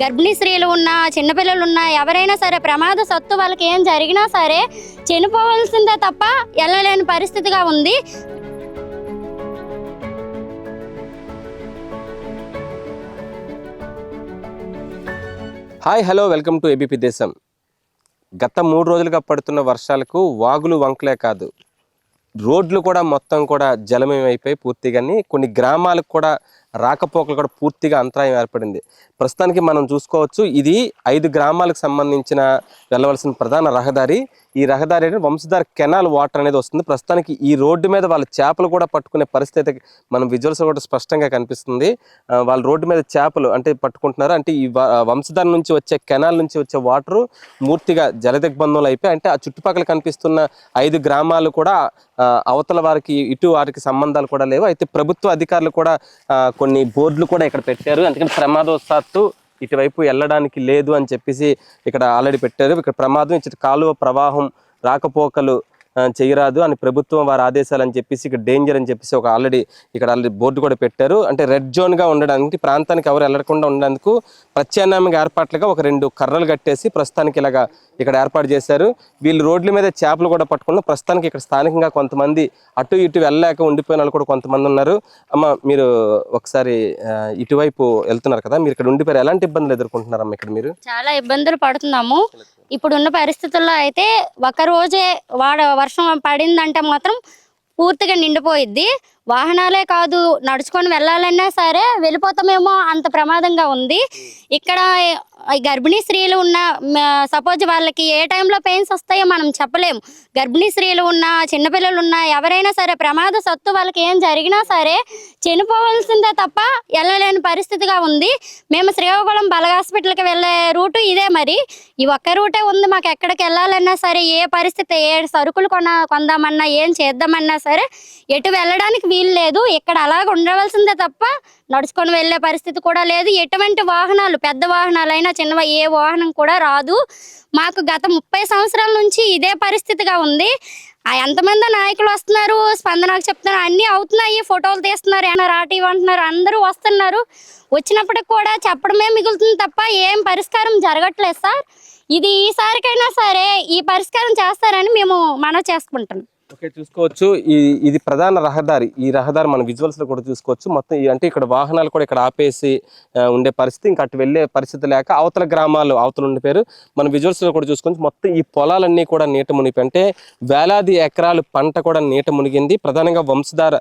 గర్భిణీ స్త్రీలు ఉన్నా చిన్నపిల్లలు ఉన్నా ఎవరైనా సరే ప్రమాద సత్తు వాళ్ళకి ఏం జరిగినా సరే చనిపోవాల్సిందే తప్ప వెళ్ళలేని పరిస్థితిగా ఉంది. Hi hello welcome to ABP Desam. గత మూడు రోజులుగా పడుతున్న వర్షాలకు వాగులు వంకలే కాదు. రోడ్లు కూడా మొత్తం కూడా జలమయం అయిపోయి పూర్తిగాని కొన్ని గ్రామాలకు కూడా రాకపోకలు కూడా పూర్తిగా అంతరాయం ఏర్పడింది. ప్రస్తుతానికి మనం చూసుకోవచ్చు ఇది ఐదు గ్రామాలకు సంబంధించిన వెళ్ళవలసిన ప్రధాన రహదారి. ఈ రహదారి అంటే వంశధార కెనాల్ వాటర్ అనేది వస్తుంది. ప్రస్తుతానికి ఈ రోడ్డు మీద వాళ్ళ చేపలు కూడా పట్టుకునే పరిస్థితి మనం విజువల్స్ కూడా స్పష్టంగా కనిపిస్తుంది. వాళ్ళు వాళ్ళ రోడ్డు మీద చేపలు అంటే పట్టుకుంటున్నారు. అంటే ఈ వంశధార నుంచి వచ్చే కెనాల్ నుంచి వచ్చే వాటర్ పూర్తిగా జలదిగ్బంధంలో అయిపోయి అంటే ఆ చుట్టుపక్కల కనిపిస్తున్న ఐదు గ్రామాలు కూడా అవతల వారికి ఇటు వారికి సంబంధాలు కూడా లేవు. అయితే ప్రభుత్వ అధికారులు కూడా కొన్ని బోర్డులు కూడా ఇక్కడ పెట్టారు. అందుకని ప్రమాదవశాత్తు ఇటువైపు వెళ్ళడానికి లేదు అని చెప్పేసి ఇక్కడ ఆల్రెడీ పెట్టారు. ఇక్కడ ప్రమాదం ఇచ్చిన కాలువ ప్రవాహం రాకపోకలు చేయరాదు అని ప్రభుత్వం వారి ఆదేశాలు అని చెప్పేసి ఇక్కడ డేంజర్ అని చెప్పేసి ఒక ఆల్రెడీ ఇక్కడ ఆల్రెడీ బోర్డు కూడా పెట్టారు. అంటే రెడ్ జోన్గా ఉండడానికి ప్రాంతానికి ఎవరు వెళ్ళకుండా ఉండడానికి ప్రత్యామ్నాయంగా ఏర్పాట్లుగా ఒక రెండు కర్రలు కట్టేసి ప్రస్తుతానికి ఇలాగా ఇక్కడ ఏర్పాటు చేశారు. వీళ్ళు రోడ్ల మీద చేపలు కూడా పట్టుకున్న ప్రస్తుతానికి ఇక్కడ స్థానికంగా కొంతమంది అటు ఇటు వెళ్ళలేక ఉండిపోయిన వాళ్ళు కూడా కొంతమంది ఉన్నారు. అమ్మ మీరు ఒకసారి ఇటువైపు వెళ్తున్నారు కదా మీరు ఇక్కడ ఉండిపోయారు. ఎలాంటి ఇబ్బందులు ఎదుర్కొంటున్నారమ్మా ఇక్కడ మీరు? చాలా ఇబ్బందులు పడుతున్నాము. ఇప్పుడున్న పరిస్థితుల్లో అయితే ఒక రోజే వాడ వర్షం పడిందంటే మాత్రం పూర్తిగా నిండిపోయిద్ది. వాహనాలే కాదు నడుచుకొని వెళ్ళాలన్నా సరే వెళ్ళిపోతామేమో అంత ప్రమాదంగా ఉంది. ఇక్కడ గర్భిణీ స్త్రీలు ఉన్న సపోజ్ వాళ్ళకి ఏ టైంలో పెయిన్స్ వస్తాయో మనం చెప్పలేము గర్భిణీ స్త్రీలు ఉన్నా చిన్నపిల్లలు ఉన్నా ఎవరైనా సరే ప్రమాద సత్తు వాళ్ళకి ఏం జరిగినా సరే చనిపోవాల్సిందే తప్ప వెళ్ళలేని పరిస్థితిగా ఉంది. మేము శ్రీకాకుళం బల హాస్పిటల్కి వెళ్ళే రూటు ఇదే మరి. ఈ ఒక్క రూటే ఉంది. మాకు ఎక్కడికి వెళ్ళాలన్నా సరే ఏ పరిస్థితి ఏ సరుకులు కొన కొందామన్నా ఏం చేద్దామన్నా సరే ఎటు వెళ్ళడానికి వీలు లేదు. ఇక్కడ అలాగ ఉండవలసిందే తప్ప నడుచుకొని వెళ్ళే పరిస్థితి కూడా లేదు. ఎటువంటి వాహనాలు పెద్ద వాహనాలైనా చిన్న ఏ వాహనం కూడా రాదు. మాకు గత ముప్పై సంవత్సరాల నుంచి ఇదే పరిస్థితిగా ఉంది. ఆ ఎంతమంది నాయకులు వస్తున్నారు? స్పందనకు చెప్తున్నారు అన్నీ అవుతున్నాయి. ఫోటోలు తీస్తున్నారు ఏమైనా రాటి ఇవ్వంటున్నారు అందరూ వస్తున్నారు. వచ్చినప్పటికి కూడా చెప్పడమే మిగులుతుంది తప్ప ఏం పరిష్కారం జరగట్లేదు సార్. ఇది ఈసారికైనా సరే ఈ పరిష్కారం చేస్తారని మేము మనవి చేసుకుంటాం ఓకే చూసుకోవచ్చు. ఈ ఇది ప్రధాన రహదారి. ఈ రహదారి మన విజువల్స్లో కూడా చూసుకోవచ్చు. మొత్తం అంటే ఇక్కడ వాహనాలు కూడా ఇక్కడ ఆపేసి ఉండే పరిస్థితి. ఇంకా అటు వెళ్ళే పరిస్థితి లేక అవతల గ్రామాలు అవతల ఉండే పేరు మన విజువల్స్లో కూడా చూసుకోవచ్చు. మొత్తం ఈ పొలాలన్నీ కూడా నీట మునిపి అంటే వేలాది ఎకరాలు పంట కూడా నీట మునిగింది. ప్రధానంగా వంశధార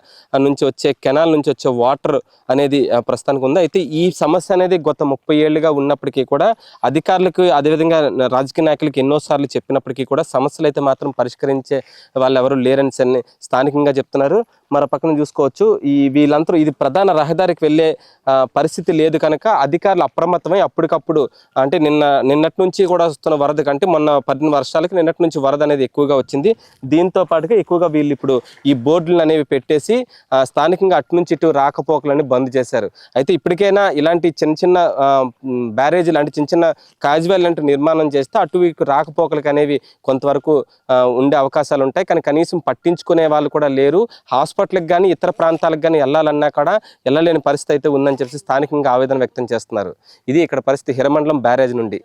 నుంచి వచ్చే కెనాల్ నుంచి వచ్చే వాటర్ అనేది ప్రస్తుతానికి ఉంది. అయితే ఈ సమస్య అనేది గత ముప్పై ఏళ్ళుగా ఉన్నప్పటికీ కూడా అధికారులకు అదేవిధంగా రాజకీయ నాయకులకు ఎన్నోసార్లు చెప్పినప్పటికీ కూడా సమస్యలు అయితే మాత్రం పరిష్కరించే వాళ్ళు ఎవరు లేరని స్థానికంగా చెప్తున్నారు. మన పక్కన చూసుకోవచ్చు. ఈ వీళ్ళందరూ ఇది ప్రధాన రహదారికి వెళ్ళే పరిస్థితి లేదు కనుక అధికారులు అప్రమత్తమై అప్పటికప్పుడు అంటే నిన్న నిన్నటి నుంచి కూడా వస్తున్న వరద కంటే మొన్న పడిన వర్షాలకి నిన్నటి నుంచి వరద అనేది ఎక్కువగా వచ్చింది. దీంతో పాటుగా ఎక్కువగా వీళ్ళు ఇప్పుడు ఈ బోర్డులు అనేవి పెట్టేసి స్థానికంగా అటు నుంచి ఇటు రాకపోకలని బంద్ చేశారు. అయితే ఇప్పటికైనా ఇలాంటి చిన్న చిన్న బ్యారేజ్ లాంటి చిన్న చిన్న కాజువల్ లాంటి నిర్మాణం చేస్తే అటు ఇటు రాకపోకలకు అనేవి కొంతవరకు ఉండే అవకాశాలు ఉంటాయి. కానీ కనీసం పట్టించుకునే వాళ్ళు కూడా లేరు. హాస్పిటల్ హాస్పిటల్కి కానీ ఇతర ప్రాంతాలకు కానీ వెళ్ళాలన్నా కూడా వెళ్ళలేని పరిస్థితి అయితే ఉందని చెప్పి స్థానికంగా ఆవేదన వ్యక్తం చేస్తున్నారు. ఇది ఇక్కడ పరిస్థితి హిరమండలం బ్యారేజ్ నుండి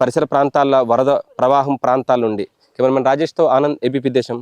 పరిసర ప్రాంతాల వరద ప్రవాహం ప్రాంతాల నుండి. కెమెరామెన్ రాజేష్తో ఆనంద్ ఏబీపీ దేశం